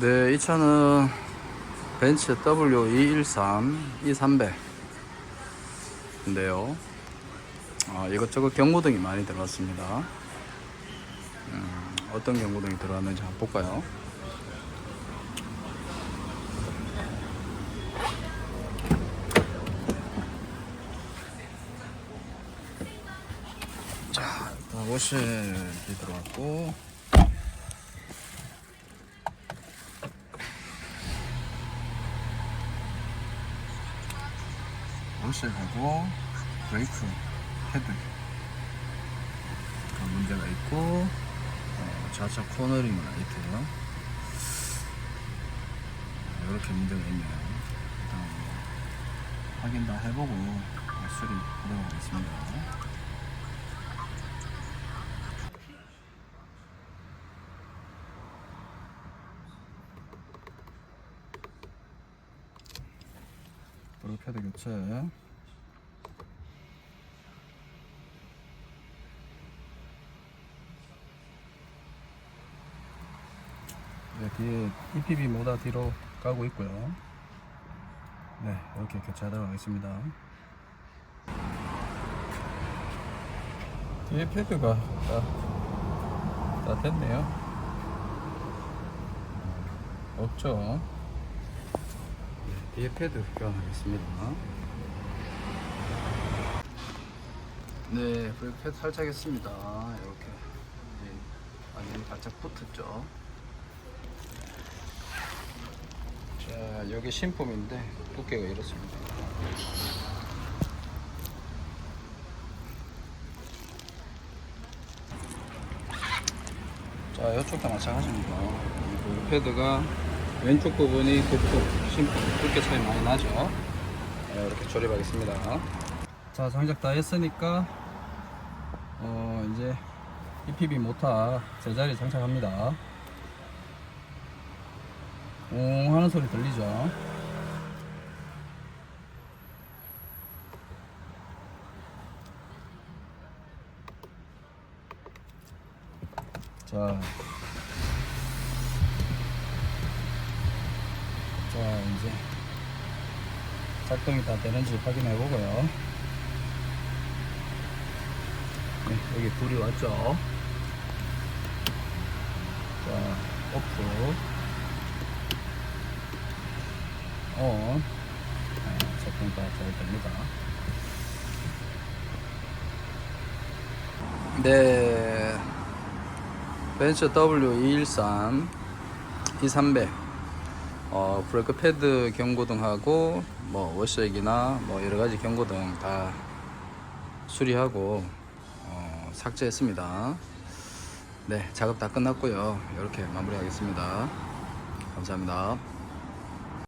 네, 이 차는 벤츠 W213 E300인데요. 아, 이것저것 경고등이 많이 들어갔습니다. 음, 어떤 경고등이 들어갔는지 한번 볼까요? 자, 일단 워셔기 들어갔고 월셀하고 브레이크 헤드. 가 문제가 있고 어, 좌차 코너링 라이트 이렇게 문제가 있네요. 일단 확인 다 해보고 수리 하도록 하겠습니다. 헤드 교체 네, 뒤에 EPB 모다 뒤로 가고 있고요. 네, 이렇게 교체하도록 하겠습니다. 뒤에 패드가 다, 다 됐네요. 없죠. 네, 뒤에 패드 교환하겠습니다. 네, 브레이크 패드 살짝 했습니다. 이렇게 이제 완전히 바짝 붙었죠. 자, 여기 신품인데 두께가 이렇습니다. 자, 이쪽도 마찬가지입니다. 그 패드가 왼쪽 부분이 그쪽 신품 두께 차이 많이 나죠. 네, 이렇게 조립하겠습니다. 자, 장작 다 했으니까 어, 이제 EPB 모터 제자리 장착합니다. 웅 하는 소리 들리죠? 자, 자 이제 작동이 다 되는지 확인해 보고요. 네, 여기 불이 왔죠? 자, 오프. 어, 작동 다잘 됩니다. 네, 벤츠 W213 E300 어, 브레이크 패드 경고등하고 뭐 워셔액이나 뭐 여러 가지 경고등 다 수리하고 어, 삭제했습니다. 네, 작업 다 끝났고요. 이렇게 마무리 하겠습니다. 감사합니다.